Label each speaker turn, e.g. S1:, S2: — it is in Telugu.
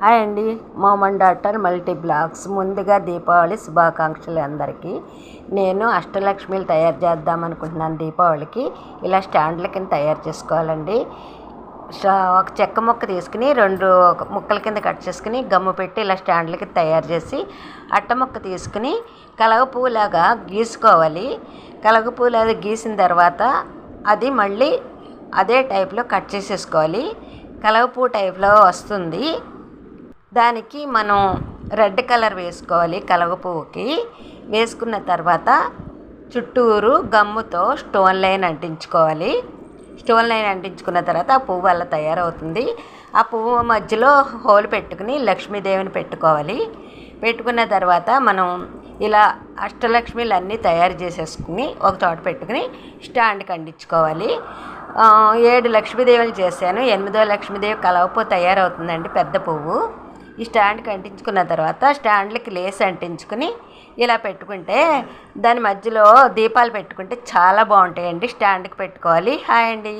S1: హాయ్ అండి. మోమన్ డాక్టర్ మల్టీ బ్లాగ్స్. ముందుగా దీపావళి శుభాకాంక్షలు అందరికీ. నేను అష్టలక్ష్మిలు తయారు చేద్దాం అనుకుంటున్నాను దీపావళికి. ఇలా స్టాండ్ల కింద తయారు చేసుకోవాలండి. ఒక చెక్క ముక్క తీసుకుని రెండు ముక్కల కింద కట్ చేసుకుని గమ్ము పెట్టి ఇలా స్టాండ్లకి తయారు చేసి అట్ట ముక్క తీసుకుని కలగపూలాగా గీసుకోవాలి. కలగపూలాగా గీసిన తర్వాత అది మళ్ళీ అదే టైప్లో కట్ చేసేసుకోవాలి. కలగపూ టైప్లో వస్తుంది. దానికి మనం రెడ్ కలర్ వేసుకోవాలి కలగపువ్వుకి వేసుకున్న తర్వాత చుట్టూరు గమ్ముతో స్టోన్ లైన్ అంటించుకోవాలి. స్టోన్ లైన్ అంటించుకున్న తర్వాత ఆ పువ్వు అలా తయారవుతుంది. ఆ పువ్వు మధ్యలో హోల్ పెట్టుకుని లక్ష్మీదేవిని పెట్టుకోవాలి. పెట్టుకున్న తర్వాత మనం ఇలా అష్టలక్ష్మిలు అన్నీ తయారు చేసేసుకుని ఒక చోట పెట్టుకుని స్టాండ్కి అంటించుకోవాలి. ఏడు లక్ష్మీదేవులు చేశాను. ఎనిమిదో లక్ష్మీదేవి కలవపు తయారవుతుందండి పెద్ద పువ్వు. ఈ స్టాండ్కి అంటించుకున్న తర్వాత స్టాండ్లకి లేస్ అంటించుకుని ఇలా పెట్టుకుంటే దాని మధ్యలో దీపాలు పెట్టుకుంటే చాలా బాగుంటాయండి. స్టాండ్కి పెట్టుకోవాలి. హాయ్ అండి.